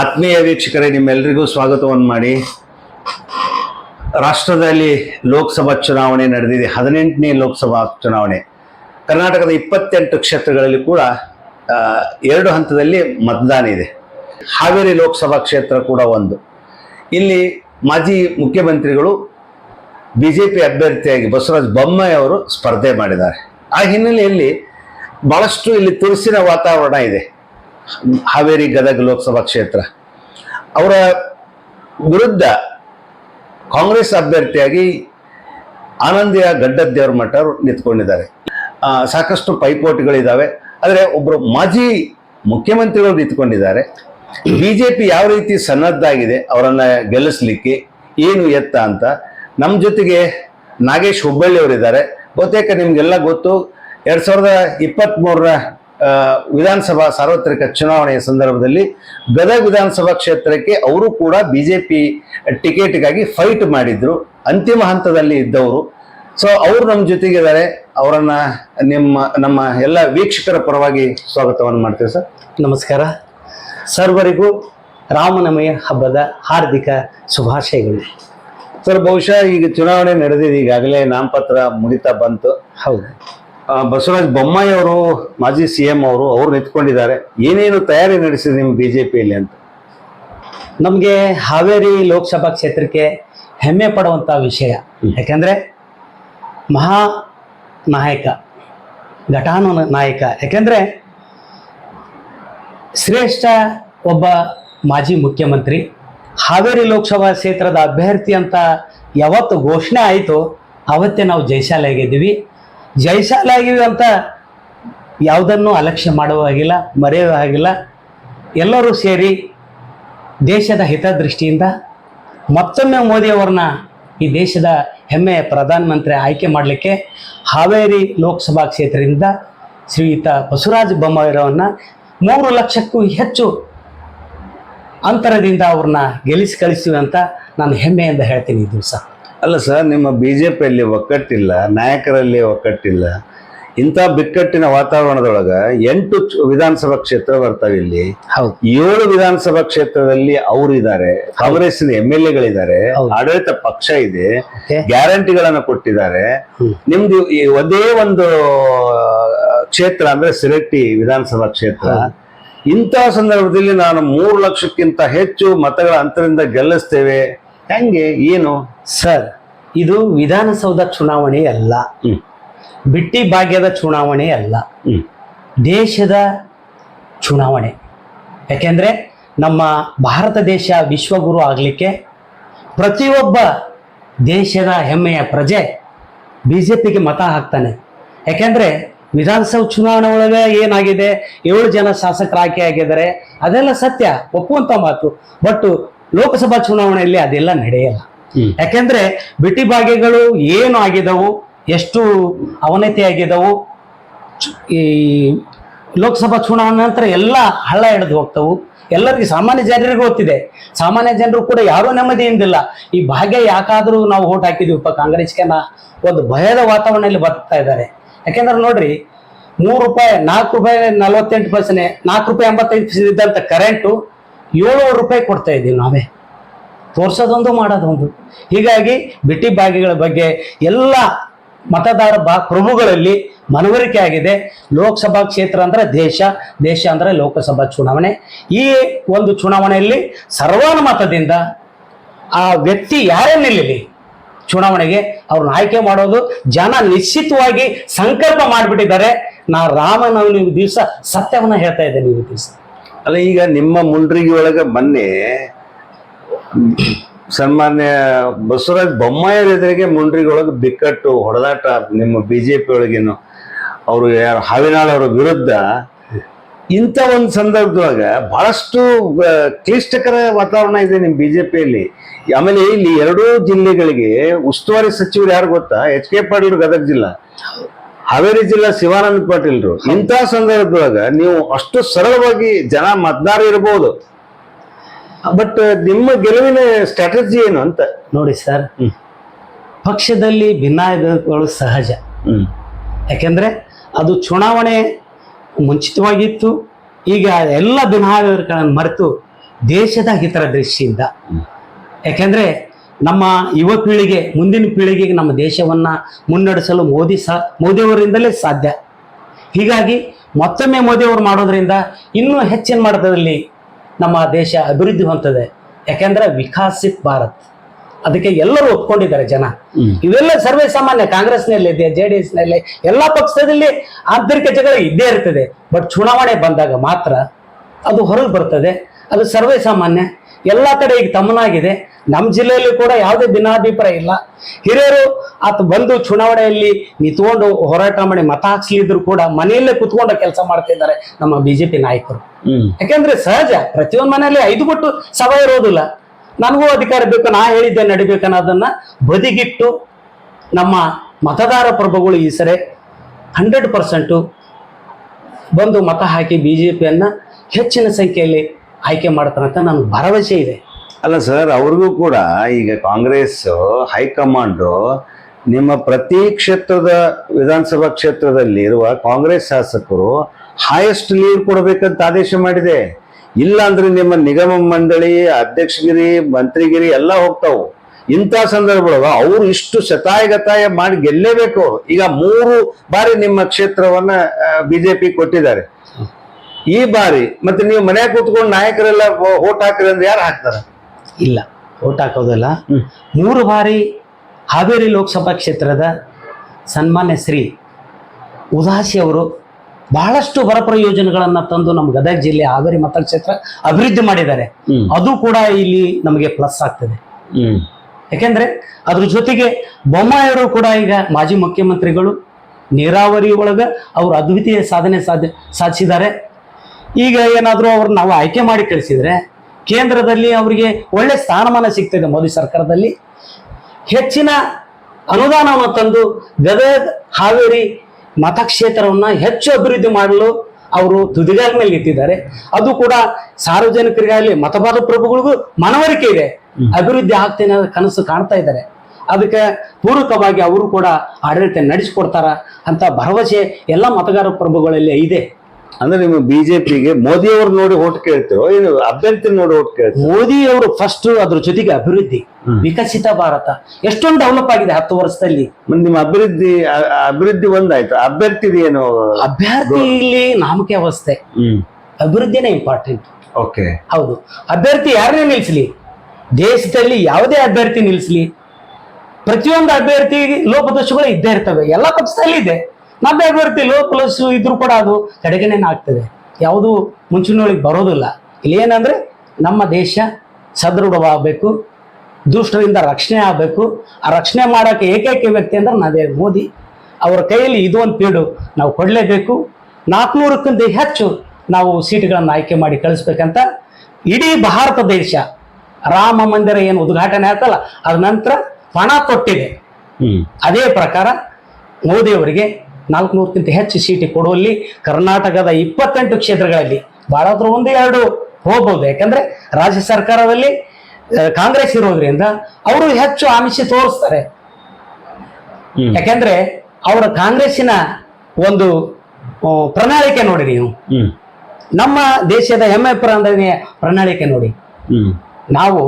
ಆತ್ಮೀಯ ವೀಕ್ಷಕರೇ ನಿಮ್ಮೆಲ್ಲರಿಗೂ ಸ್ವಾಗತವನ್ನು ಮಾಡಿ. ರಾಷ್ಟ್ರದಲ್ಲಿ ಲೋಕಸಭಾ ಚುನಾವಣೆ ನಡೆದಿದೆ, ಹದಿನೆಂಟನೇ ಲೋಕಸಭಾ ಚುನಾವಣೆ. ಕರ್ನಾಟಕದ ಇಪ್ಪತ್ತೆಂಟು ಕ್ಷೇತ್ರಗಳಲ್ಲಿ ಕೂಡ ಎರಡು ಹಂತದಲ್ಲಿ ಮತದಾನ ಇದೆ. ಹಾವೇರಿ ಲೋಕಸಭಾ ಕ್ಷೇತ್ರ ಕೂಡ ಒಂದು. ಇಲ್ಲಿ ಮಾಜಿ ಮುಖ್ಯಮಂತ್ರಿಗಳು ಬಿ ಜೆ ಪಿ ಅಭ್ಯರ್ಥಿಯಾಗಿ ಬಸವರಾಜ್ ಬೊಮ್ಮಾಯಿ ಅವರು ಸ್ಪರ್ಧೆ ಮಾಡಿದ್ದಾರೆ. ಆ ಹಿನ್ನೆಲೆಯಲ್ಲಿ ಬಹಳಷ್ಟು ಇಲ್ಲಿ ತುರುಸಿನ ವಾತಾವರಣ ಇದೆ. ಹಾವೇರಿ ಗದಗ ಲೋಕಸಭಾ ಕ್ಷೇತ್ರ. ಅವರ ವಿರುದ್ಧ ಕಾಂಗ್ರೆಸ್ ಅಭ್ಯರ್ಥಿಯಾಗಿ ಆನಂದಿಯ ಗಡ್ಡದ್ದೇವ್ರ ಮಠ ಅವರು ನಿಂತ್ಕೊಂಡಿದ್ದಾರೆ ಸಾಕಷ್ಟು ಪೈಪೋಟಿಗಳಿದ್ದಾವೆ ಆದರೆ ಒಬ್ಬರು ಮಾಜಿ ಮುಖ್ಯಮಂತ್ರಿಗಳು ನಿಂತ್ಕೊಂಡಿದ್ದಾರೆ. ಬಿ ಜೆ ಪಿ ಯಾವ ರೀತಿ ಸನ್ನದ್ಧಾಗಿದೆ ಅವರನ್ನು ಗೆಲ್ಲಿಸ್ಲಿಕ್ಕೆ ಏನು ಎತ್ತ ಅಂತ. ನಮ್ಮ ಜೊತೆಗೆ ನಾಗೇಶ್ ಹುಬ್ಬಳ್ಳಿ ಅವರಿದ್ದಾರೆ ಬಹುತೇಕ ನಿಮಗೆಲ್ಲ ಗೊತ್ತು, ಎರಡು ಸಾವಿರದ ಇಪ್ಪತ್ತ್ ಮೂರರ ವಿಧಾನಸಭಾ ಸಾರ್ವತ್ರಿಕ ಚುನಾವಣೆಯ ಸಂದರ್ಭದಲ್ಲಿ ಗದಗ ವಿಧಾನಸಭಾ ಕ್ಷೇತ್ರಕ್ಕೆ ಅವರು ಕೂಡ ಬಿ ಜೆ ಪಿ ಟಿಕೆಟ್ಗಾಗಿ ಫೈಟ್ ಮಾಡಿದ್ರು. ಅಂತಿಮ ಹಂತದಲ್ಲಿ ಇದ್ದವರು. ಸೊ ಅವರು ನಮ್ಮ ಜೊತೆಗಿದ್ದಾರೆ. ಅವರನ್ನ ನಿಮ್ಮ ನಮ್ಮ ಎಲ್ಲ ವೀಕ್ಷಕರ ಪರವಾಗಿ ಸ್ವಾಗತವನ್ನು ಮಾಡ್ತೇವೆ ಸರ್. ನಮಸ್ಕಾರ. ಸರ್ವರಿಗೂ ರಾಮನಮಯ ಹಬ್ಬದ ಹಾರ್ದಿಕ ಶುಭಾಶಯಗಳು. ಸರ್ ಬಹುಶಃ ಈಗ ಚುನಾವಣೆ ನಡೆದಿದೆ. ಈಗಾಗಲೇ ನಾಮಪತ್ರ ಮುಗಿತಾ ಬಂತು. ಹೌದು. ಬಸವರಾಜ ಬೊಮ್ಮಾಯಿ ಅವರು ಮಾಜಿ ಸಿ ಎಂ ಅವರು ಅವ್ರು ನಿಂತ್ಕೊಂಡಿದ್ದಾರೆ. ಏನೇನು ತಯಾರಿ ನಡೆಸಿದೆ ನಿಮ್ಮ ಬಿ ಜೆ ಪಿಯಲ್ಲಿ ಅಂತ? ನಮಗೆ ಹಾವೇರಿ ಲೋಕಸಭಾ ಕ್ಷೇತ್ರಕ್ಕೆ ಹೆಮ್ಮೆ ಪಡುವಂಥ ವಿಷಯ. ಯಾಕೆಂದರೆ ಮಹಾ ನಾಯಕ ಘಟಾನು ನಾಯಕ. ಯಾಕೆಂದರೆ ಶ್ರೇಷ್ಠ ಒಬ್ಬ ಮಾಜಿ ಮುಖ್ಯಮಂತ್ರಿ ಹಾವೇರಿ ಲೋಕಸಭಾ ಕ್ಷೇತ್ರದ ಅಭ್ಯರ್ಥಿ ಅಂತ ಯಾವತ್ತು ಘೋಷಣೆ ಆಯಿತು ಅವತ್ತೇ ನಾವು ಜಯಶಾಲೆ ಆಗಿದ್ದೀವಿ ಜಯಶಾಲೆ ಆಗಿವಿ ಅಂತ ಯಾವುದನ್ನು ಅಲಕ್ಷ್ಯ ಮಾಡುವ ಹಾಗಿಲ್ಲ, ಮರೆಯುವ ಹಾಗಿಲ್ಲ. ಎಲ್ಲರೂ ಸೇರಿ ದೇಶದ ಹಿತದೃಷ್ಟಿಯಿಂದ ಮತ್ತೊಮ್ಮೆ ಮೋದಿಯವರನ್ನ ಈ ದೇಶದ ಹೆಮ್ಮೆಯ ಪ್ರಧಾನಮಂತ್ರಿ ಆಯ್ಕೆ ಮಾಡಲಿಕ್ಕೆ ಹಾವೇರಿ ಲೋಕಸಭಾ ಕ್ಷೇತ್ರದಿಂದ ಶ್ರೀಯುತ ಬಸವರಾಜ ಬೊಮ್ಮಾಯಿರವನ್ನ ಮೂರು ಲಕ್ಷಕ್ಕೂ ಹೆಚ್ಚು ಅಂತರದಿಂದ ಅವ್ರನ್ನ ಗೆಲ್ಲಿಸಿ ಕಳಿಸ್ತೀವಿ ಅಂತ ನಾನು ಹೆಮ್ಮೆಯಿಂದ ಹೇಳ್ತೀನಿ ಈ ದಿವಸ. ಅಲ್ಲ ಸರ್ ನಿಮ್ಮ ಬಿ ಜೆ ಪಿಯಲ್ಲಿ ಒಕ್ಕಟ್ಟಿಲ್ಲ ನಾಯಕರಲ್ಲಿ ಒಕ್ಕಟ್ಟಿಲ್ಲ. ಇಂಥ ಬಿಕ್ಕಟ್ಟಿನ ವಾತಾವರಣದೊಳಗ ಎಂಟು ವಿಧಾನಸಭಾ ಕ್ಷೇತ್ರ ಬರ್ತಾವೆ ಇಲ್ಲಿ. ಹೌದು. ಏಳು ವಿಧಾನಸಭಾ ಕ್ಷೇತ್ರದಲ್ಲಿ ಅವರು ಇದ್ದಾರೆ ಕಾಂಗ್ರೆಸ್ಸಿನ ಎಂ ಎಲ್ ಎಗಳಿದ್ದಾರೆ ಆಡಳಿತ ಪಕ್ಷ ಇದೆ ಗ್ಯಾರಂಟಿಗಳನ್ನು ಕೊಟ್ಟಿದ್ದಾರೆ. ನಿಮ್ದು ಈ ಒಂದೇ ಒಂದು ಕ್ಷೇತ್ರ ಅಂದ್ರೆ ಸಿರಟ್ಟಿ ವಿಧಾನಸಭಾ ಕ್ಷೇತ್ರ. ಇಂತಹ ಸಂದರ್ಭದಲ್ಲಿ ನಾನು ಮೂರು ಲಕ್ಷಕ್ಕಿಂತ ಹೆಚ್ಚು ಮತಗಳ ಅಂತರದಿಂದ ಗೆಲ್ಲಿಸ್ತೇವೆ. ಹೆಂಗೆ ಏನು? ಸರ್ ಇದು ವಿಧಾನಸೌಧ ಚುನಾವಣೆ ಅಲ್ಲ. ಬಿಟ್ಟಿ ಭಾಗ್ಯದ ಚುನಾವಣೆ ಅಲ್ಲ. ದೇಶದ ಚುನಾವಣೆ. ಯಾಕೆಂದರೆ ನಮ್ಮ ಭಾರತ ದೇಶ ವಿಶ್ವಗುರು ಆಗಲಿಕ್ಕೆ ಪ್ರತಿಯೊಬ್ಬ ದೇಶದ ಹೆಮ್ಮೆಯ ಪ್ರಜೆ ಬಿ ಜೆ ಪಿಗೆ ಮತ ಹಾಕ್ತಾನೆ. ಯಾಕೆಂದರೆ ವಿಧಾನಸಭೆ ಚುನಾವಣೆ ಒಳಗೆ ಏನಾಗಿದೆ? ಏಳು ಜನ ಶಾಸಕರು ಆಯ್ಕೆ ಆಗಿದ್ದಾರೆ. ಅದೆಲ್ಲ ಸತ್ಯ ಒಪ್ಪುವಂಥ ಮಾತು. ಬಟ್ ಲೋಕಸಭಾ ಚುನಾವಣೆಯಲ್ಲಿ ಅದೆಲ್ಲ ನಡೆಯಲ್ಲ. ಯಾಕೆಂದ್ರೆ ಬಿಟ್ಟಿ ಭಾಗ್ಯಗಳು ಏನು ಆಗಿದವು, ಎಷ್ಟು ಅವನತಿ ಆಗಿದವು, ಈ ಲೋಕಸಭಾ ಚುನಾವಣೆ ನಂತರ ಎಲ್ಲ ಹಳ್ಳ ಹಿಡಿದು ಹೋಗ್ತವು. ಎಲ್ಲರಿಗೂ ಸಾಮಾನ್ಯ ಜನರಿಗೆ ಗೊತ್ತಿದೆ. ಸಾಮಾನ್ಯ ಜನರು ಕೂಡ ಯಾರೂ ನೆಮ್ಮದಿಯಿಂದಿಲ್ಲ ಈ ಭಾಗ್ಯ ಯಾಕಾದರೂ ನಾವು ಓಟ್ ಹಾಕಿದೀವಪ್ಪ ಕಾಂಗ್ರೆಸ್ಗೆ ಒಂದು ಭಯದ ವಾತಾವರಣದಲ್ಲಿ ಬರ್ತಾ ಇದ್ದಾರೆ. ಯಾಕೆಂದ್ರೆ ನೋಡ್ರಿ, ಮೂರು ರೂಪಾಯಿ ನಾಲ್ಕು ರೂಪಾಯಿ ನಲವತ್ತೆಂಟು ಪರ್ಸೆಂಟ್ ನಾಲ್ಕು ರೂಪಾಯಿ ಎಂಬತ್ತೈದು ಪರ್ಸೆಂಟ್ ಇದ್ದಂಥ ಕರೆಂಟು ಏಳುವರೆ ರೂಪಾಯಿ ಕೊಡ್ತಾ ಇದ್ದೀವಿ ನಾವೇ. ತೋರ್ಸೋದೊಂದು ಮಾಡೋದೊಂದು. ಹೀಗಾಗಿ ಬಿಟ್ಟಿ ಬಾಗಿಗಳ ಬಗ್ಗೆ ಎಲ್ಲ ಮತದಾರ ಬಾ ಪ್ರಭುಗಳಲ್ಲಿ ಮನವರಿಕೆ ಆಗಿದೆ. ಲೋಕಸಭಾ ಕ್ಷೇತ್ರ ಅಂದರೆ ದೇಶ ದೇಶ ಅಂದರೆ ಲೋಕಸಭಾ ಚುನಾವಣೆ. ಈ ಒಂದು ಚುನಾವಣೆಯಲ್ಲಿ ಸರ್ವಾನುಮತದಿಂದ ಆ ವ್ಯಕ್ತಿ ಯಾರೇ ನಿಲ್ಲಲಿ ಚುನಾವಣೆಗೆ ಅವ್ರನ್ನ ಆಯ್ಕೆ ಮಾಡೋದು ಜನ ನಿಶ್ಚಿತವಾಗಿ ಸಂಕಲ್ಪ ಮಾಡಿಬಿಟ್ಟಿದ್ದಾರೆ. ನಾ ರಾಮನವಮಿ ದಿವಸ ಸತ್ಯವನ್ನು ಹೇಳ್ತಾ ಇದ್ದೇನೆ ಈ ದಿವಸ. ಅಲ್ಲ, ಈಗ ನಿಮ್ಮ ಮುಂಡ್ರಿಗಿ ಒಳಗೆ ಮೊನ್ನೆ ಸನ್ಮಾನ್ಯ ಬಸವರಾಜ್ ಬೊಮ್ಮಾಯರ ಎದುರಿಗೆ ಮುಂಡ್ರಿಗಿ ಒಳಗೆ ಬಿಕ್ಕಟ್ಟು, ಹೊಡೆದಾಟ ನಿಮ್ಮ ಬಿ ಜೆ ಪಿ ಒಳಗೇನು. ಅವರು ಯಾರು, ಹಾವಿನಾಳ್ ಅವರ ವಿರುದ್ಧ ಇಂಥ ಒಂದು ಸಂದರ್ಭದೊಳಗ ಬಹಳಷ್ಟು ಕ್ಲಿಷ್ಟಕರ ವಾತಾವರಣ ಇದೆ ನಿಮ್ಮ ಬಿ ಜೆ ಪಿಯಲ್ಲಿ ಆಮೇಲೆ ಇಲ್ಲಿ ಎರಡೂ ಜಿಲ್ಲೆಗಳಿಗೆ ಉಸ್ತುವಾರಿ ಸಚಿವರು ಯಾರು ಗೊತ್ತಾ? ಎಚ್ ಕೆ ಪಾಟೀಲ್ ಗದಗ ಜಿಲ್ಲಾ. ಹಾವೇರಿ ಜಿಲ್ಲಾ ಶಿವಾನಂದ ಪಾಟೀಲ್ರು ಇಂತಹ ಸಂದರ್ಭದೊಳಗ ನೀವು ಅಷ್ಟು ಸರಳವಾಗಿ ಜನ ಮತದಾರ ಇರಬಹುದು ಬಟ್ ನಿಮ್ಮ ಗೆಲುವಿನ ಸ್ಟ್ರಾಟಜಿ ಏನು ಅಂತ? ನೋಡಿ ಸರ್. ಪಕ್ಷದಲ್ಲಿ ಭಿನ್ನಾಭಿಪ್ರಾಯಗಳು ಸಹಜ. ಯಾಕೆಂದ್ರೆ ಅದು ಚುನಾವಣೆ ಮುಂಚಿತವಾಗಿತ್ತು. ಈಗ ಎಲ್ಲ ಭಿನ್ನಾಭಿಪ್ರಾಯಗಳನ್ನು ಮರೆತು ದೇಶದ ಹಿತರ ದೃಷ್ಟಿಯಿಂದ ಯಾಕೆಂದ್ರೆ ನಮ್ಮ ಯುವ ಪೀಳಿಗೆ ಮುಂದಿನ ಪೀಳಿಗೆಗೆ ನಮ್ಮ ದೇಶವನ್ನ ಮುನ್ನಡೆಸಲು ಮೋದಿ ಸಹ ಮೋದಿಯವರಿಂದಲೇ ಸಾಧ್ಯ. ಹೀಗಾಗಿ ಮತ್ತೊಮ್ಮೆ ಮೋದಿಯವರು ಮಾಡೋದ್ರಿಂದ ಇನ್ನೂ ಹೆಚ್ಚಿನ ಮಟ್ಟದಲ್ಲಿ ನಮ್ಮ ದೇಶ ಅಭಿವೃದ್ಧಿ ಹೊಂದದೆ ಯಾಕೆಂದ್ರೆ ವಿಕಾಸಿತ್ ಭಾರತ್. ಅದಕ್ಕೆ ಎಲ್ಲರೂ ಒಪ್ಕೊಂಡಿದ್ದಾರೆ ಜನ. ಇವೆಲ್ಲ ಸರ್ವೇ ಸಾಮಾನ್ಯ ಕಾಂಗ್ರೆಸ್ನಲ್ಲಿ ಇದೆ ಜೆ ಡಿ ಎಸ್ನಲ್ಲಿ? ಎಲ್ಲ ಪಕ್ಷದಲ್ಲಿ ಆಂತರಿಕ ಜಗಳ ಇದ್ದೇ ಇರ್ತದೆ. ಬಟ್ ಚುನಾವಣೆ ಬಂದಾಗ ಮಾತ್ರ ಅದು ಹೊರಗೆ ಬರ್ತದೆ. ಅದು ಸರ್ವೇ ಸಾಮಾನ್ಯ. ಎಲ್ಲ ಕಡೆ ಈಗ ತಮ್ಮನಾಗಿದೆ. ನಮ್ಮ ಜಿಲ್ಲೆಯಲ್ಲಿ ಕೂಡ ಯಾವುದೇ ಭಿನ್ನಾಭಿಪ್ರಾಯ ಇಲ್ಲ. ಹಿರಿಯರು ಆತ ಬಂದು ಚುನಾವಣೆಯಲ್ಲಿ ನಿಂತ್ಕೊಂಡು ಹೋರಾಟ ಮಾಡಿ ಮತ ಹಾಕ್ಸ್ಲಿದ್ರು ಕೂಡ ಮನೆಯಲ್ಲೇ ಕುತ್ಕೊಂಡು ಕೆಲಸ ಮಾಡ್ತಾ ಇದ್ದಾರೆ ನಮ್ಮ ಬಿಜೆಪಿ ನಾಯಕರು. ಯಾಕೆಂದ್ರೆ ಸಹಜ ಪ್ರತಿಯೊಂದು ಮನೆಯಲ್ಲಿ ಐದು ಪಟ್ಟು ಸಭೆ ಇರೋದಿಲ್ಲ. ನನಗೂ ಅಧಿಕಾರ ಬೇಕು ನಾ ಹೇಳಿದ್ದೆ ನಡಿಬೇಕನ್ನೋದನ್ನ ಬದಿಗಿಟ್ಟು ನಮ್ಮ ಮತದಾರ ಪ್ರಭುಗಳು ಈ ಸರಿ ಹಂಡ್ರೆಡ್ ಪರ್ಸೆಂಟು ಬಂದು ಮತ ಹಾಕಿ ಬಿ ಜೆ ಪಿಯನ್ನು ಹೆಚ್ಚಿನ ಸಂಖ್ಯೆಯಲ್ಲಿ ಆಯ್ಕೆ ಮಾಡ್ತಾರಂತ ನನಗೆ ಭರವಸೆ ಇದೆ. ಅಲ್ಲ ಸರ್, ಅವ್ರಿಗೂ ಕೂಡ ಈಗ ಕಾಂಗ್ರೆಸ್, ಹೈಕಮಾಂಡು ನಿಮ್ಮ ಪ್ರತಿ ಕ್ಷೇತ್ರದ ವಿಧಾನಸಭಾ ಕ್ಷೇತ್ರದಲ್ಲಿ ಇರುವ ಕಾಂಗ್ರೆಸ್ ಶಾಸಕರು ಹೈಯೆಸ್ಟ್ ಲೀಡ್ ಕೊಡಬೇಕಂತ ಆದೇಶ ಮಾಡಿದೆ. ಇಲ್ಲ ಅಂದ್ರೆ ನಿಮ್ಮ ನಿಗಮ ಮಂಡಳಿ, ಅಧ್ಯಕ್ಷಗಿರಿ, ಮಂತ್ರಿಗಿರಿ ಎಲ್ಲ ಹೋಗ್ತಾವು. ಇಂಥ ಸಂದರ್ಭದಾಗ ಅವರು ಇಷ್ಟು ಶತಾಯಗತಾಯ ಮಾಡಿ ಗೆಲ್ಲೇಬೇಕು. ಈಗ ಮೂರು ಬಾರಿ ನಿಮ್ಮ ಕ್ಷೇತ್ರವನ್ನ ಬಿಜೆಪಿ ಕೊಟ್ಟಿದ್ದಾರೆ. ಈ ಬಾರಿ ಮತ್ತೆ ನೀವು ಮನೆ ಕೂತ್ಕೊಂಡು ನಾಯಕರೆಲ್ಲ ಓಟ್ ಹಾಕ್ರಿ ಅಂದ್ರೆ ಯಾರು ಹಾಕ್ತಾರ? ಇಲ್ಲ. ಓಟ್ ಹಾಕೋದಲ್ಲ. ಮೂರು ಬಾರಿ ಹಾವೇರಿ ಲೋಕಸಭಾ ಕ್ಷೇತ್ರದ ಸನ್ಮಾನ್ಯ ಶ್ರೀ ಉದಾಸಿ ಅವರು ಬಹಳಷ್ಟು ಬರ ಪ್ರಯೋಜನಗಳನ್ನು ತಂದು ನಮ್ಮ ಗದಗ ಜಿಲ್ಲೆ ಹಾವೇರಿ ಮತಕ್ಷೇತ್ರ ಅಭಿವೃದ್ಧಿ ಮಾಡಿದ್ದಾರೆ. ಅದು ಕೂಡ ಇಲ್ಲಿ ನಮಗೆ ಪ್ಲಸ್ ಆಗ್ತದೆ. ಯಾಕೆಂದ್ರೆ ಅದ್ರ ಜೊತೆಗೆ ಬೊಮ್ಮಾಯಿಯವರು ಕೂಡ ಈಗ ಮಾಜಿ ಮುಖ್ಯಮಂತ್ರಿಗಳು ನೀರಾವರಿ ಒಳಗೆ ಅವರು ಅದ್ವಿತೀಯ ಸಾಧನೆ ಸಾಧ ಸಾಧಿಸಿದ್ದಾರೆ. ಈಗ ಏನಾದರೂ ಅವ್ರನ್ನ ನಾವು ಆಯ್ಕೆ ಮಾಡಿ ಕಳಿಸಿದ್ರೆ ಕೇಂದ್ರದಲ್ಲಿ ಅವರಿಗೆ ಒಳ್ಳೆ ಸ್ಥಾನಮಾನ ಸಿಗ್ತದೆ ಮೋದಿ ಸರ್ಕಾರದಲ್ಲಿ. ಹೆಚ್ಚಿನ ಅನುದಾನವನ್ನು ತಂದು ಗದಗ ಹಾವೇರಿ ಮತಕ್ಷೇತ್ರವನ್ನ ಹೆಚ್ಚು ಅಭಿವೃದ್ಧಿ ಮಾಡಲು ಅವರು ತುದಿಗಾಲ ಮೇಲೆ ನಿಂತಿದ್ದಾರೆ. ಅದು ಕೂಡ ಸಾರ್ವಜನಿಕರಿಗಾಗಲಿ ಮತಬಾಧ ಪ್ರಭುಗಳಿಗೂ ಮನವರಿಕೆ ಇದೆ. ಅಭಿವೃದ್ಧಿ ಆಗ್ತೇನೆ ಅನ್ನೋ ಕನಸು ಕಾಣ್ತಾ ಇದ್ದಾರೆ. ಅದಕ್ಕೆ ಪೂರಕವಾಗಿ ಅವರು ಕೂಡ ಆಡಳಿತ ನಡೆಸಿಕೊಡ್ತಾರ ಅಂತ ಭರವಸೆ ಎಲ್ಲ ಮತಗಾರ ಪ್ರಭುಗಳಲ್ಲಿ ಇದೆ. ಅಂದ್ರೆ ನಿಮ್ಮ ಬಿಜೆಪಿಗೆ ಮೋದಿ ಅವ್ರು ನೋಡಿ ಓಟ್ ಕೇಳ್ತೀರೋ? ಏನು ಅಭ್ಯರ್ಥಿ ನೋಡಿ ಓಟ್ ಕೇಳ್ತೀವಿ ಮೋದಿ ಅವರು ಫಸ್ಟ್ ಅದ್ರ ಜೊತೆಗೆ ಅಭಿವೃದ್ಧಿ ವಿಕಸಿತ ಭಾರತ. ಎಷ್ಟೊಂದು ಡೆವಲಪ್ ಆಗಿದೆ ಹತ್ತು ವರ್ಷದಲ್ಲಿ. ನಿಮ್ಮ ಅಭಿವೃದ್ಧಿ ಅಭಿವೃದ್ಧಿ ಒಂದಾಯ್ತು. ಅಭ್ಯರ್ಥಿ ಏನು? ಅಭ್ಯರ್ಥಿ ಇಲ್ಲಿ ನಾಮಕೆ ಅವಸ್ಥೆ. ಅಭಿವೃದ್ಧಿನೇ ಇಂಪಾರ್ಟೆಂಟ್ ಓಕೆ. ಹೌದು. ಅಭ್ಯರ್ಥಿ ಯಾರನ್ನೇ ನಿಲ್ಸಲಿ? ದೇಶದಲ್ಲಿ ಯಾವುದೇ ಅಭ್ಯರ್ಥಿ ನಿಲ್ಸಲಿ. ಪ್ರತಿಯೊಂದು ಅಭ್ಯರ್ಥಿ ಲೋಪದೋಷಗಳು ಇದ್ದೇ ಇರ್ತವೆ. ಎಲ್ಲ ಪಕ್ಷದಲ್ಲಿ ಇದೆ ನಮ್ಮ ಲೋ ಪ್ಲಸ್ ಇದ್ರು ಕೂಡ ಅದು ಕಡೆಗಣನೆ ಆಗ್ತದೆ. ಯಾವುದು ಮುಂಚಿನೊಳಗೆ ಬರೋದಿಲ್ಲ. ಇಲ್ಲಿ ಏನಂದ್ರೆ ನಮ್ಮ ದೇಶ ಸದೃಢವಾಗಬೇಕು ದುಷ್ಟರಿಂದ ರಕ್ಷಣೆ ಆಗಬೇಕು. ಆ ರಕ್ಷಣೆ ಮಾಡೋಕೆ ಏಕೈಕ ವ್ಯಕ್ತಿ ಅಂದ್ರೆ ನಾವೇ ಮೋದಿ. ಅವರ ಕೈಯಲ್ಲಿ ಇದು ಒಂದು ಪೀಡು ನಾವು ಕೊಡಲೇಬೇಕು. ನಾಲ್ಕುನೂರಕ್ಕಿಂತ ಹೆಚ್ಚು ನಾವು ಸೀಟ್ಗಳನ್ನು ಆಯ್ಕೆ ಮಾಡಿ ಕಳಿಸ್ಬೇಕಂತ ಇಡೀ ಭಾರತ ದೇಶ ರಾಮ ಮಂದಿರ ಏನು ಉದ್ಘಾಟನೆ ಆಯ್ತಲ್ಲ ಅದ ನಂತರ ಪಣ ಕೊಟ್ಟಿದೆ ಹ್ಮ್. ಅದೇ ಪ್ರಕಾರ ಮೋದಿಯವರಿಗೆ ನಾಲ್ಕುನೂರಕ್ಕಿಂತ ಹೆಚ್ಚು ಸೀಟಿ ಕೊಡುವಲ್ಲಿ ಕರ್ನಾಟಕದ ಇಪ್ಪತ್ತೆಂಟು ಕ್ಷೇತ್ರಗಳಲ್ಲಿ ಬಹಳಾದ್ರೂ ಒಂದು ಎರಡು ಹೋಗ್ಬೋದು. ಯಾಕಂದ್ರೆ ರಾಜ್ಯ ಸರ್ಕಾರದಲ್ಲಿ ಕಾಂಗ್ರೆಸ್ ಇರೋದ್ರಿಂದ ಅವರು ಹೆಚ್ಚು ಆಮಿಷ ತೋರಿಸ್ತಾರೆ. ಯಾಕೆಂದ್ರೆ ಅವರ ಕಾಂಗ್ರೆಸ್ಸಿನ ಒಂದು ಪ್ರಣಾಳಿಕೆ ನೋಡಿ ನೀವು. ನಮ್ಮ ದೇಶದ ಹೆಮ್ಮೆ ಪ್ರಣಾಳಿಕೆ ಪ್ರಣಾಳಿಕೆ ನೋಡಿ. ನಾವು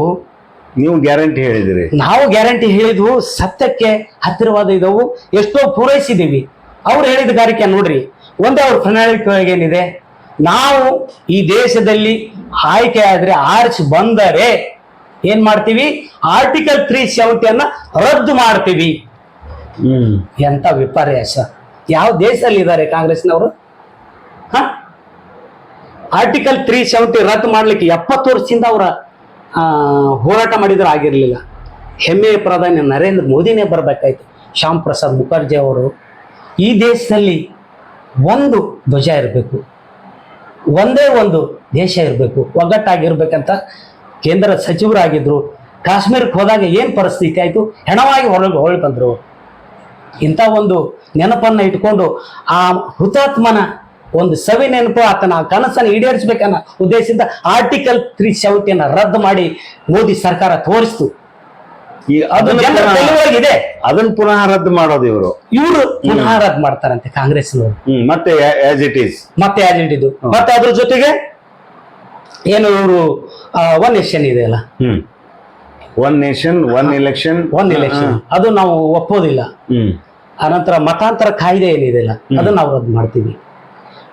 ನೀವು ಗ್ಯಾರಂಟಿ ಹೇಳಿದಿರಿ. ನಾವು ಗ್ಯಾರಂಟಿ ಹೇಳಿದ್ವು ಸತ್ಯಕ್ಕೆ ಹತ್ತಿರವಾದ ಇದ್ದವು ಎಷ್ಟೋ ಪೂರೈಸಿದ್ದೀವಿ. ಅವ್ರು ಹೇಳಿದ ಗಾರಿಕೆ ನೋಡ್ರಿ ಒಂದೇ ಅವ್ರ ಪ್ರಣಾಳಿಕೆ ಏನಿದೆ? ನಾವು ಈ ದೇಶದಲ್ಲಿ ಆಯ್ಕೆ ಆದ್ರೆ ಆರ್ಚ್ ಬಂದರೆ ಏನ್ ಮಾಡ್ತೀವಿ? ಆರ್ಟಿಕಲ್ ತ್ರೀ ಸೆವೆಂಟಿಯನ್ನ ರದ್ದು ಮಾಡ್ತೀವಿ. ಹ್ಮ್. ಎಂತ ವಿಪರ್ಯಾಸ. ಯಾವ ದೇಶದಲ್ಲಿ ಇದ್ದಾರೆ ಕಾಂಗ್ರೆಸ್ನವರು? ಹ? ಆರ್ಟಿಕಲ್ ತ್ರೀ ಸೆವೆಂಟಿ ರದ್ದು ಮಾಡ್ಲಿಕ್ಕೆ ಎಪ್ಪತ್ತು ವರ್ಷದಿಂದ ಅವರ ಹೋರಾಟ ಮಾಡಿದ್ರು ಆಗಿರಲಿಲ್ಲ. ಹೆಮ್ಮೆಯ ಪ್ರಧಾನಿ ನರೇಂದ್ರ ಮೋದಿನೇ ಬರಬೇಕಾಯ್ತು. ಶ್ಯಾಮ್ ಪ್ರಸಾದ್ ಮುಖರ್ಜಿ ಅವರು. ಈ ದೇಶದಲ್ಲಿ ಒಂದು ಧ್ವಜ ಇರಬೇಕು. ಒಂದೇ ಒಂದು ದೇಶ ಇರಬೇಕು. ಒಗ್ಗಟ್ಟಾಗಿರ್ಬೇಕಂತ ಕೇಂದ್ರ ಸಚಿವರಾಗಿದ್ರು. ಕಾಶ್ಮೀರಕ್ಕೆ ಹೋದಾಗ ಏನು ಪರಿಸ್ಥಿತಿ ಆಯಿತು? ಹೆಣವಾಗಿ ಹೊರಗೆ ಹೊರಗೆ ಬಂದರು. ಇಂಥ ಒಂದು ನೆನಪನ್ನ ಇಟ್ಕೊಂಡು ಆ ಹುತಾತ್ಮನ ಒಂದು ಸವಿ ನೆನಪು ಆತನ ಕನಸನ್ನು ಈಡೇರಿಸಬೇಕನ್ನ ಉದ್ದೇಶದಿಂದ ಆರ್ಟಿಕಲ್ ತ್ರೀ ಸೆವೆಂಟಿಯನ್ನ ರದ್ದು ಮಾಡಿ ಮೋದಿ ಸರ್ಕಾರ ತೋರಿಸ್ತು. ಅದು ಅದನ್ನ ಜನರ ಪುನಃ- ತಲೆಯೊಳಗಿದೆ ಅದನ್ನ ಪುನಃ ರದ್ದು ಮಾಡೋದು ಇವರು. ಇವರು ಪುನಃ ರದ್ದು ಮಾಡ್ತಾರಂತೆ ಕಾಂಗ್ರೆಸ್ನವರು ಹ್ಮ್ ಮತ್ತೆ ಆಸ್ ಇಟ್ ಈಸ್ ಮತ್ತೆ ಯಾರು ಹಿಡಿದು ಮತ್ತೆ ಅದ್ರ ಜೊತೆಗೆ ಏನು ಇವರು ಒನ್ ಎಲೆಕ್ಷನ್ ಇದೆ ಅಲ್ಲ? ಹ್ಮ್. One nation one election one election ಅದು ನಾವು ಒಪ್ಪೋದಿಲ್ಲ. ಹ್ಮ್. ಆನಂತರ ಮತಾಂತರ ಕಾಯ್ದೆ ಏನಿದೆಯಲ್ಲ ಅದನ್ನ ನಾವು ರದ್ದು ಮಾಡ್ತೀವಿ.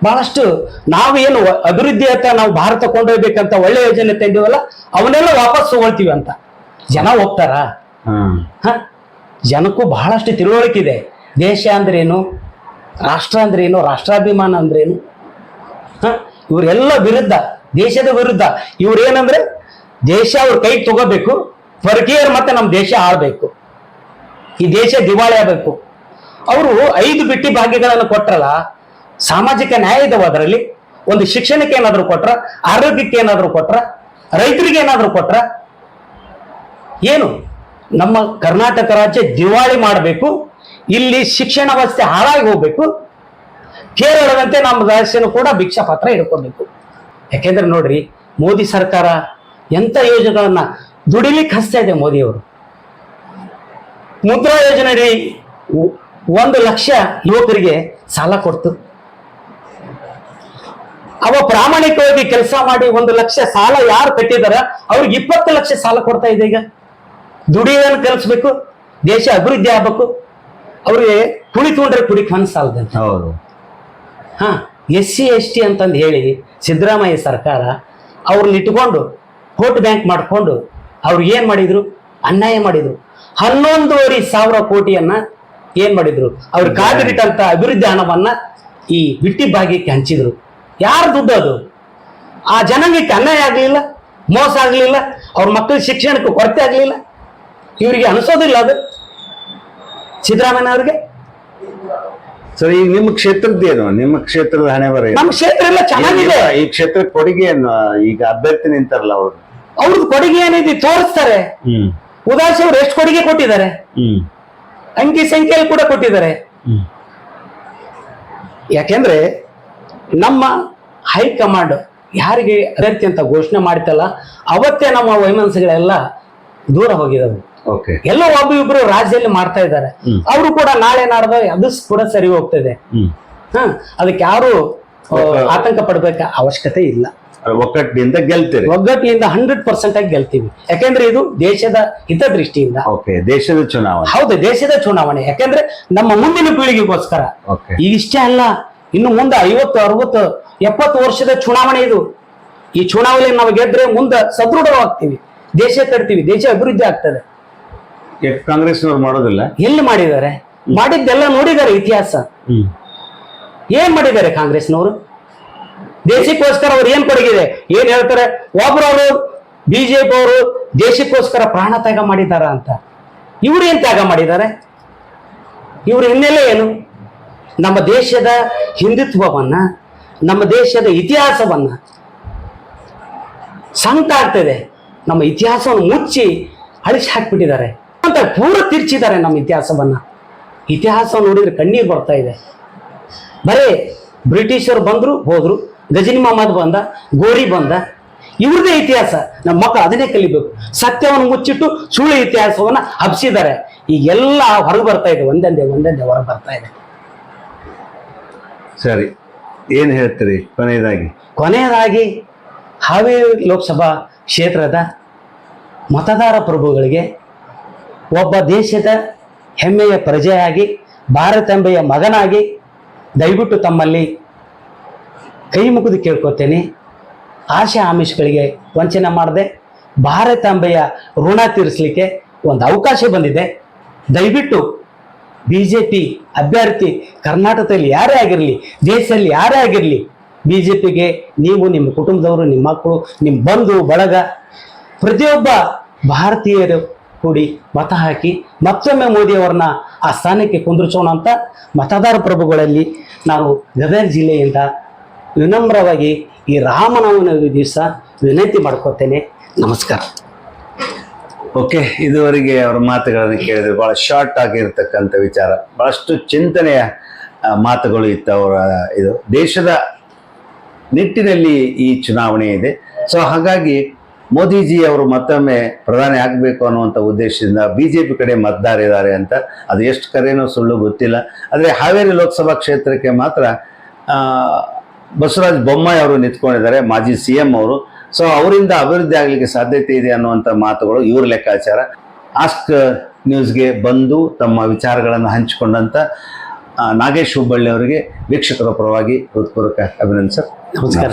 ಬಹಳಷ್ಟು ನಾವೇನು ಅಭಿವೃದ್ಧಿ ಅಂತ ನಾವು ಭಾರತ ಕೊಂಡೊಯ್ಬೇಕಂತ ಒಳ್ಳೆ ಯೋಜನೆ ತಂದಿವಲ್ಲ ಅವನ್ನೆಲ್ಲ ವಾಪಸ್ ತಗೊಳ್ತೀವಿ ಅಂತ. ಜನ ಹೋಗ್ತಾರ. ಹ. ಜನಕ್ಕೂ ಬಹಳಷ್ಟು ತಿಳುವಳಿಕೆ ಇದೆ. ದೇಶ ಅಂದ್ರೇನು? ರಾಷ್ಟ್ರ ಅಂದ್ರೇನು? ರಾಷ್ಟ್ರಾಭಿಮಾನ ಅಂದ್ರೇನು? ಹ? ಇವರೆಲ್ಲ ವಿರುದ್ಧ ದೇಶದ ವಿರುದ್ಧ. ಇವ್ರೇನಂದ್ರೆ ದೇಶ ಅವ್ರ ಕೈ ತಗೋಬೇಕು ಪರಕೀಯರು ಮತ್ತೆ ನಮ್ಮ ದೇಶ ಆಳ್ಬೇಕು. ಈ ದೇಶ ದಿವಾಳಿ ಆಗಬೇಕು. ಅವರು ಐದು ಬಿಟ್ಟಿ ಭಾಗ್ಯಗಳನ್ನು ಕೊಟ್ರಲ್ಲ ಸಾಮಾಜಿಕ ನ್ಯಾಯ ಇದಾವ ಅದರಲ್ಲಿ. ಒಂದು ಶಿಕ್ಷಣಕ್ಕೆ ಏನಾದರೂ ಕೊಟ್ರ ಆರೋಗ್ಯಕ್ಕೆ ಏನಾದರೂ ಕೊಟ್ರ ರೈತರಿಗೆ ಏನಾದರೂ ಕೊಟ್ರ ಏನು? ನಮ್ಮ ಕರ್ನಾಟಕ ರಾಜ್ಯ ದಿವಾಳಿ ಮಾಡಬೇಕು, ಇಲ್ಲಿ ಶಿಕ್ಷಣ ವ್ಯವಸ್ಥೆ ಹಾಳಾಗಿ ಹೋಗ್ಬೇಕು, ಕೇರಳದಂತೆ ನಮ್ಮ ರಾಜ್ಯನೂ ಕೂಡ ಭಿಕ್ಷಾ ಪಾತ್ರ ಯಾಕೆಂದ್ರೆ ನೋಡ್ರಿ, ಮೋದಿ ಸರ್ಕಾರ ಎಂತ ಯೋಜನೆಗಳನ್ನ ದುಡಿಲಿಕ್ಕೆ ಹಸ್ತಾ ಇದೆ ಮೋದಿಯವರು ಮುದ್ರಾ ಯೋಜನೆ ರೀ ಒ- ಒಂದು ಲಕ್ಷ ಯುವಕರಿಗೆ ಸಾಲ ಕೊಡ್ತು. ಅವ ಪ್ರಾಮಾಣಿಕವಾಗಿ ಕೆಲಸ ಮಾಡಿ ಒಂದು ಲಕ್ಷ ಸಾಲ ಯಾರು ಕಟ್ಟಿದಾರ? ಅವ್ರಿಗೆ ಇಪ್ಪತ್ತು ಲಕ್ಷ ಸಾಲ ಕೊಡ್ತಾ ಇದೆ ಈಗ. ದುಡಿಯೋದನ್ನು ಕಲಿಸ್ಬೇಕು ದೇಶ ಅಭಿವೃದ್ಧಿ ಆಗ್ಬೇಕು. ಅವ್ರಿಗೆ ಕುಳಿ ತುಂಡ್ರೆ ಕುಡಿಕ್ ಮನಸ್ಸಾಲ್ದಂತೆ ಹೌದು. ಹಾ ಎಸ್ ಸಿ ಎಸ್ ಟಿ ಅಂತಂದು ಹೇಳಿ ಸಿದ್ದರಾಮಯ್ಯ ಸರ್ಕಾರ ಅವ್ರನ್ನ ಇಟ್ಕೊಂಡು ಕೋಟ್ ಬ್ಯಾಂಕ್ ಮಾಡಿಕೊಂಡು ಅವ್ರು ಏನು ಮಾಡಿದ್ರು? ಅನ್ಯಾಯ ಮಾಡಿದ್ರು. ಹನ್ನೊಂದುವರೆ ಸಾವಿರ ಕೋಟಿಯನ್ನ ಏನು ಮಾಡಿದ್ರು? ಅವ್ರ ಕಾದಿಟ್ಟಂತ ಅಭಿವೃದ್ಧಿ ಹಣವನ್ನ ಈ ಬಿಟ್ಟಿ ಭಾಗ್ಯಕ್ಕೆ ಹಂಚಿದ್ರು. ಯಾರು ದುಡ್ಡು ಅದು? ಆ ಜನಾಂಗಕ್ಕೆ ಅನ್ಯಾಯ ಆಗಲಿಲ್ಲ ಮೋಸ ಆಗಲಿಲ್ಲ ಅವ್ರ ಮಕ್ಕಳ ಶಿಕ್ಷಣಕ್ಕೆ ಕೊರತೆ ಆಗ್ಲಿಲ್ಲ. ಇವರಿಗೆ ಅನಿಸೋದಿಲ್ಲ ಅದು. ಸಿದ್ದರಾಮಯ್ಯ ಅವ್ರಿಗೆ ಸರಿ ಈಗ ನಿಮ್ಮ ಕ್ಷೇತ್ರದ್ದೇನು ನಿಮ್ಮ ಕ್ಷೇತ್ರದ ಹಣೆ ಬರ ನಮ್ಮ ಕ್ಷೇತ್ರ ಎಲ್ಲ ಚೆನ್ನಾಗಿದೆ. ಈ ಕ್ಷೇತ್ರಕ್ಕೆ ಕೊಡುಗೆ ಏನು? ಈಗ ಅಭ್ಯರ್ಥಿ ನಿಂತಾರಲ್ಲ ಅವರು. ಅವ್ರದ್ದು ಕೊಡುಗೆ ಏನಿದೆ ತೋರಿಸ್ತಾರೆ. ಉದಾಸಿ ಅವ್ರು ಎಷ್ಟು ಕೊಡುಗೆ ಕೊಟ್ಟಿದ್ದಾರೆ? ಅಂಕಿ ಸಂಖ್ಯೆಯಲ್ಲಿ ಕೂಡ ಕೊಟ್ಟಿದ್ದಾರೆ. ಯಾಕೆಂದ್ರೆ ನಮ್ಮ ಹೈಕಮಾಂಡ್ ಯಾರಿಗೆ ಅಭ್ಯರ್ಥಿ ಅಂತ ಘೋಷಣೆ ಮಾಡ್ತಲ್ಲ ಅವತ್ತೇ ನಮ್ಮ ವೈಮನಸ್ಸುಗಳೆಲ್ಲ ದೂರ ಹೋಗಿದವು ಓಕೆ ಒಬ್ಬ ಇಬ್ರು ರಾಜ್ಯದಲ್ಲಿ ಮಾಡ್ತಾ ಇದ್ದಾರೆ. ಅವರು ಕೂಡ ನಾಳೆ ನಾಡ್ದ ಅದು ಕೂಡ ಸರಿ ಹೋಗ್ತದೆ. ಇದೆ ಹ ಅದಕ್ಕೆ ಯಾರು ಆತಂಕ ಪಡಬೇಕ ಅವಶ್ಯಕತೆ ಇಲ್ಲ. ಒಗ್ಗಟ್ಟಿನಿಂದ ಗೆಲ್ತೀರಿ. ಒಗ್ಗಟ್ಟಿನಿಂದ ಹಂಡ್ರೆಡ್ ಪರ್ಸೆಂಟ್ ಆಗಿ ಗೆಲ್ತೀವಿ. ಯಾಕೆಂದ್ರೆ ಇದು ದೇಶದ ಹಿತದೃಷ್ಟಿಯಿಂದ. ಓಕೆ ದೇಶದ ಚುನಾವಣೆ. ಹೌದು ದೇಶದ ಚುನಾವಣೆ. ಯಾಕೆಂದ್ರೆ ನಮ್ಮ ಮುಂದಿನ ಪೀಳಿಗೆಗೋಸ್ಕರ. ಇಷ್ಟೇ ಅಲ್ಲ ಇನ್ನು ಮುಂದೆ ಐವತ್ತು ಅರವತ್ತು ಎಪ್ಪತ್ತು ವರ್ಷದ ಚುನಾವಣೆ ಇದು. ಈ ಚುನಾವಣೆ ನಾವು ಗೆದ್ರೆ ಮುಂದೆ ಸದೃಢವಾಗ್ತೀವಿ. ದೇಶ ತಡ್ತೀವಿ ದೇಶ ಅಭಿವೃದ್ಧಿ ಆಗ್ತದೆ. ಕಾಂಗ್ರೆಸ್ನವ್ರು ಮಾಡೋದಿಲ್ಲ. ಎಲ್ಲಿ ಮಾಡಿದ್ದಾರೆ? ಮಾಡಿದ್ದೆಲ್ಲ ನೋಡಿದ್ದಾರೆ ಇತಿಹಾಸ. ಏನ್ ಮಾಡಿದ್ದಾರೆ ಕಾಂಗ್ರೆಸ್ನವರು? ದೇಶಕ್ಕೋಸ್ಕರ ಅವ್ರು ಏನ್ ಕೊಡುಗಿದೆ? ಏನ್ ಹೇಳ್ತಾರೆ? ಒಬ್ರು ಅವರು ಬಿಜೆಪಿ ಅವರು ದೇಶಕ್ಕೋಸ್ಕರ ಪ್ರಾಣ ತ್ಯಾಗ ಮಾಡಿದಾರ ಅಂತ. ಇವ್ರು ಏನ್ ತ್ಯಾಗ ಮಾಡಿದ್ದಾರೆ? ಇವ್ರ ಹಿನ್ನೆಲೆ ಏನು? ನಮ್ಮ ದೇಶದ ಹಿಂದುತ್ವವನ್ನ ನಮ್ಮ ದೇಶದ ಇತಿಹಾಸವನ್ನ ಸಂತ ಆಗ್ತದೆ ನಮ್ಮ ಇತಿಹಾಸವನ್ನು ಮುಚ್ಚಿ ಅಳಿಸಿ ಹಾಕ್ಬಿಟ್ಟಿದ್ದಾರೆ. ಅಂತ ಪೂರ ತಿರ್ಚಿದ್ದಾರೆ ನಮ್ಮ ಇತಿಹಾಸವನ್ನ. ಇತಿಹಾಸ ನೋಡಿದ್ರೆ ಕಣ್ಣೀರು ಬರ್ತಾ ಇದೆ. ಬರೇ ಬ್ರಿಟಿಷರು ಬಂದ್ರು ಹೋದ್ರು. ಗಜನಿ ಮಹಮ್ಮದ್ ಬಂದ ಗೋರಿ ಬಂದ. ಇವ್ರದೇ ಇತಿಹಾಸ. ನಮ್ಮ ಮಕ್ಕಳು ಅದನ್ನೇ ಕಲಿಬೇಕು. ಸತ್ಯವನ್ನು ಮುಚ್ಚಿಟ್ಟು ಸುಳ್ಳು ಇತಿಹಾಸವನ್ನ ಹಬ್ಸಿದ್ದಾರೆ. ಈಗೆಲ್ಲ ಹೊರಗೆ ಬರ್ತಾ ಇದೆ. ಒಂದೊಂದೇ ಒಂದೊಂದೇ ಹೊರಗೆ ಬರ್ತಾ ಇದೆ. ಸರಿ. ಏನ್ ಹೇಳ್ತೀರಿ ಕೊನೆಯದಾಗಿ? ಕೊನೆಯದಾಗಿ ಹಾವೇರಿ ಲೋಕಸಭಾ ಕ್ಷೇತ್ರದ ಮತದಾರ ಪ್ರಭುಗಳಿಗೆ ಒಬ್ಬ ದೇಶದ ಹೆಮ್ಮೆಯ ಪ್ರಜೆಯಾಗಿ, ಭಾರತಾಂಬೆಯ ಮಗನಾಗಿ ದಯವಿಟ್ಟು ತಮ್ಮಲ್ಲಿ ಕೈ ಮುಗಿದು ಕೇಳ್ಕೊತೇನೆ. ಆಶೆ ಆಮಿಷಗಳಿಗೆ ವಂಚನೆ ಮಾಡದೆ, ಭಾರತಾಂಬೆಯ ಋಣ ತೀರಿಸಲಿಕ್ಕೆ ಒಂದು ಅವಕಾಶ ಬಂದಿದೆ. ದಯವಿಟ್ಟು ಬಿ ಜೆ ಪಿ ಅಭ್ಯರ್ಥಿ ಕರ್ನಾಟಕದಲ್ಲಿ ಯಾರೇ ಆಗಿರಲಿ, ದೇಶದಲ್ಲಿ ಯಾರೇ ಆಗಿರಲಿ ಬಿ ಜೆ ಪಿಗೆ ನೀವು ನಿಮ್ಮ ಕುಟುಂಬದವರು, ನಿಮ್ಮ ಮಕ್ಕಳು, ನಿಮ್ಮ ಬಂಧು, ಬಳಗ, ಪ್ರತಿಯೊಬ್ಬ ಭಾರತೀಯರು ಕೂಡಿ ಮತ ಹಾಕಿ ಮತ್ತೊಮ್ಮೆ ಮೋದಿಯವರನ್ನ ಆ ಸ್ಥಾನಕ್ಕೆ ಕುಂದಿರಿಸೋಣ ಅಂತ ಮತದಾರ ಪ್ರಭುಗಳಲ್ಲಿ ನಾವು ಗದಗ ಜಿಲ್ಲೆಯಿಂದ ವಿನಮ್ರವಾಗಿ ಈ ರಾಮನವನ ದಿವಸ ವಿನಂತಿ ಮಾಡ್ಕೋತೇನೆ. ನಮಸ್ಕಾರ. ಓಕೆ, ಇದುವರೆಗೆ ಅವರ ಮಾತುಗಳನ್ನು ಕೇಳಿದ್ರೆ ಬಹಳ ಶಾರ್ಟ್ ಆಗಿರ್ತಕ್ಕಂಥ ವಿಚಾರ. ಬಹಳಷ್ಟು ಚಿಂತನೆಯ ಮಾತುಗಳು ಇತ್ತು ಅವರ, ಇದು. ದೇಶದ ನಿಟ್ಟಿನಲ್ಲಿ ಈ ಚುನಾವಣೆ ಇದೆ. ಸೊ ಹಾಗಾಗಿ ಮೋದಿಜಿ ಅವರು ಮತ್ತೊಮ್ಮೆ ಪ್ರಧಾನಿ ಆಗಬೇಕು ಅನ್ನುವಂಥ ಉದ್ದೇಶದಿಂದ ಬಿ ಜೆ ಪಿ ಕಡೆ ಮತದಾರ ಇದ್ದಾರೆ ಅಂತ. ಅದು ಎಷ್ಟು ಕರೆಯೋ ಸುಳ್ಳು ಗೊತ್ತಿಲ್ಲ. ಆದರೆ ಹಾವೇರಿ ಲೋಕಸಭಾ ಕ್ಷೇತ್ರಕ್ಕೆ ಮಾತ್ರ ಬಸವರಾಜ್ ಬಸವರಾಜ ಬೊಮ್ಮಾಯಿ ಅವರು ನಿಂತ್ಕೊಂಡಿದ್ದಾರೆ ಮಾಜಿ ಸಿ ಎಂ ಅವರು. ಸೊ ಅವರಿಂದ ಅಭಿವೃದ್ಧಿ ಆಗಲಿಕ್ಕೆ ಸಾಧ್ಯತೆ ಇದೆ ಅನ್ನುವಂಥ ಮಾತುಗಳು ಇವ್ರ ಲೆಕ್ಕಾಚಾರ. ಆಸ್ಕ್ ನ್ಯೂಸ್ಗೆ ಬಂದು ತಮ್ಮ ವಿಚಾರಗಳನ್ನು ಹಂಚಿಕೊಂಡಂಥ ನಾಗೇಶ್ ಹುಬ್ಬಳ್ಳಿ ಅವರಿಗೆ ವೀಕ್ಷಕರ ಪರವಾಗಿ ಹೃತ್ಪೂರ್ವಕ ಅಭಿನಂದನೆ ಸರ್. ನಮಸ್ಕಾರ.